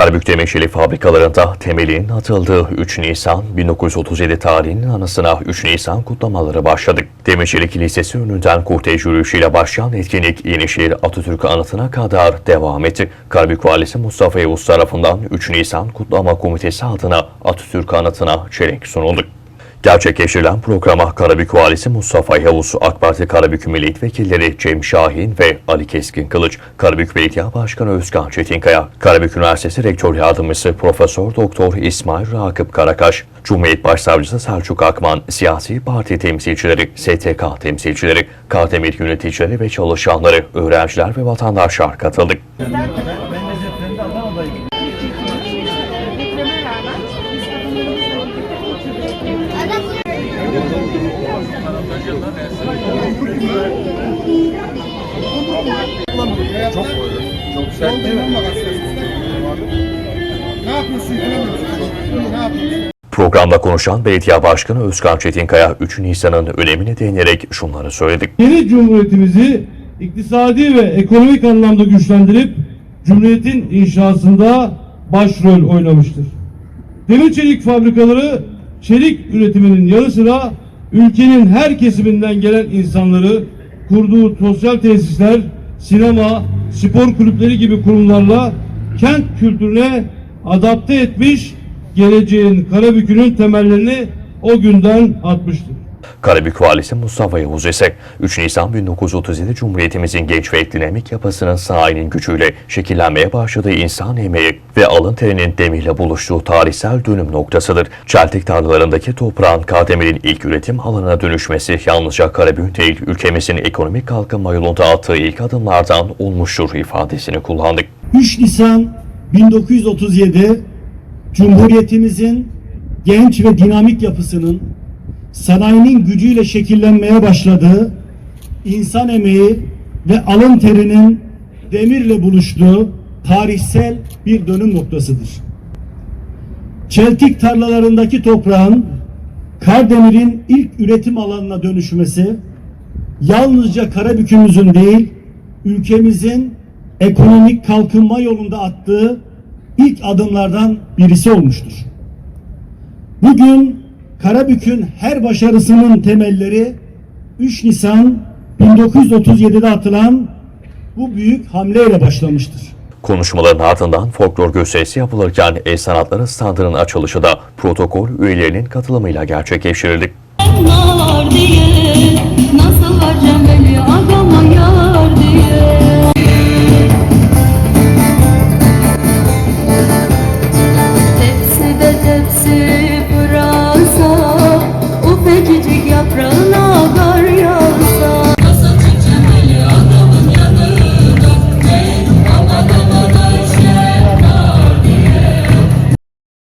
Karabük Demirçelik fabrikalarında temelin atıldığı 3 Nisan 1937 tarihinin anısına 3 Nisan kutlamaları başladı. Demirçelik Lisesi önünden kortej yürüyüşüyle başlayan etkinlik Yenişehir Atatürk anıtına kadar devam etti. Karabük Valisi Mustafa Yavuz tarafından 3 Nisan Kutlama Komitesi adına Atatürk anıtına çelenk sunuldu. Gerçekleştirilen programa Karabük Valisi Mustafa Yavuz, AK Parti Karabük Milletvekilleri Cem Şahin ve Ali Keskin Kılıç, Karabük Belediye Başkanı Özkan Çetinkaya, Karabük Üniversitesi Rektör Yardımcısı Profesör Doktor İsmail Rakıp Karakaş, Cumhuriyet Başsavcısı Selçuk Akman, siyasi parti temsilcileri, STK temsilcileri, Kardemir yöneticileri ve çalışanları, öğrenciler ve vatandaşlar katıldı. Çok Çok sert değil mi? Programda konuşan Belediye Başkanı Özkan Çetinkaya, 3 Nisan'ın önemine değinerek şunları söyledi. Yeni cumhuriyetimizi iktisadi ve ekonomik anlamda güçlendirip cumhuriyetin inşasında başrol oynamıştır. Demir çelik fabrikaları çelik üretiminin yanı sıra ülkenin her kesiminden gelen insanları kurduğu sosyal tesisler, sinema, spor kulüpleri gibi kurumlarla kent kültürüne adapte etmiş, geleceğin Karabük'ünün temellerini o günden atmıştır. Karabük Valisi Mustafa Yavuz ise 3 Nisan 1937 Cumhuriyetimizin genç ve dinamik yapısının sanayinin gücüyle şekillenmeye başladığı insan emeği ve alın terinin demirle buluştuğu tarihsel dönüm noktasıdır. Çeltik tarlalarındaki toprağın Kardemir'in ilk üretim alanına dönüşmesi yalnızca Karabük değil ülkemizin ekonomik kalkınma yolunda attığı ilk adımlardan olmuştur ifadesini kullandık. 3 Nisan 1937 Cumhuriyetimizin genç ve dinamik yapısının sanayinin gücüyle şekillenmeye başladığı, insan emeği ve alın terinin demirle buluştuğu tarihsel bir dönüm noktasıdır. Çeltik tarlalarındaki toprağın Kardemir'in ilk üretim alanına dönüşmesi yalnızca Karabük'ümüzün değil, ülkemizin ekonomik kalkınma yolunda attığı ilk adımlardan birisi olmuştur. Bugün Karabük'ün her başarısının temelleri 3 Nisan 1937'de atılan bu büyük hamleyle başlamıştır. Konuşmaların ardından folklor gösterisi yapılırken el sanatları standının açılışı da protokol üyelerinin katılımıyla gerçekleştirildi. var diye nasıl harcam beni